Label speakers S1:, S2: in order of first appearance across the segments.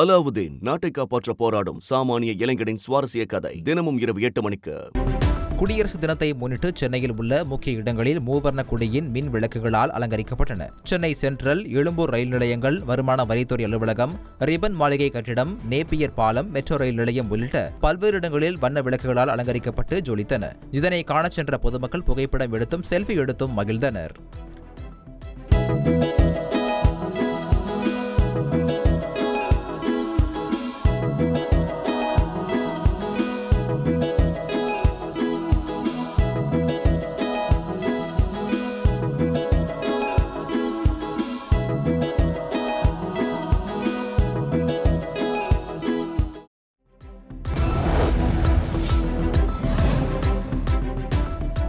S1: அலாவுதீன் நாட்டை காப்பாற்ற போராடும் சாமானிய இளைஞனின் சுவாரஸ்ய கதை தினமும் இரவு எட்டு மணிக்கு.
S2: குடியரசு தினத்தை முன்னிட்டு சென்னையில் உள்ள முக்கிய இடங்களில் மூவர்ண குடியின் மின் விளக்குகளால் அலங்கரிக்கப்பட்டன. சென்னை சென்ட்ரல் எழும்பூர் ரயில் நிலையங்கள் வருமான வரித்துறை அலுவலகம் ரிபன் மாளிகை கட்டிடம் நேப்பியர் பாலம் மெட்ரோ ரயில் நிலையம் உள்ளிட்ட பல்வேறு இடங்களில் வண்ண விளக்குகளால் அலங்கரிக்கப்பட்டு ஜொலித்தன. இதனை காணச் சென்ற பொதுமக்கள் புகைப்படம் எடுத்தும் செல்ஃபி எடுத்தும் மகிழ்ந்தனர்.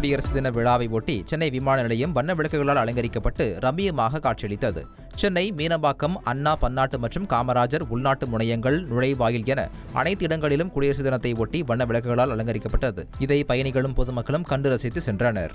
S2: குடியரசு தின விழாவை ஒட்டி சென்னை விமான நிலையம் வண்ண விளக்குகளால் அலங்கரிக்கப்பட்டு ரம்மியமாக காட்சியளித்தது. சென்னை மீனம்பாக்கம் அண்ணா பன்னாட்டு மற்றும் காமராஜர் உள்நாட்டு முனையங்கள் நுழைவாயில் என அனைத்து இடங்களிலும் குடியரசு தினத்தை ஒட்டி வண்ண விளக்குகளால் அலங்கரிக்கப்பட்டது. இதை பயணிகளும் பொதுமக்களும் கண்டு ரசித்து சென்றனர்.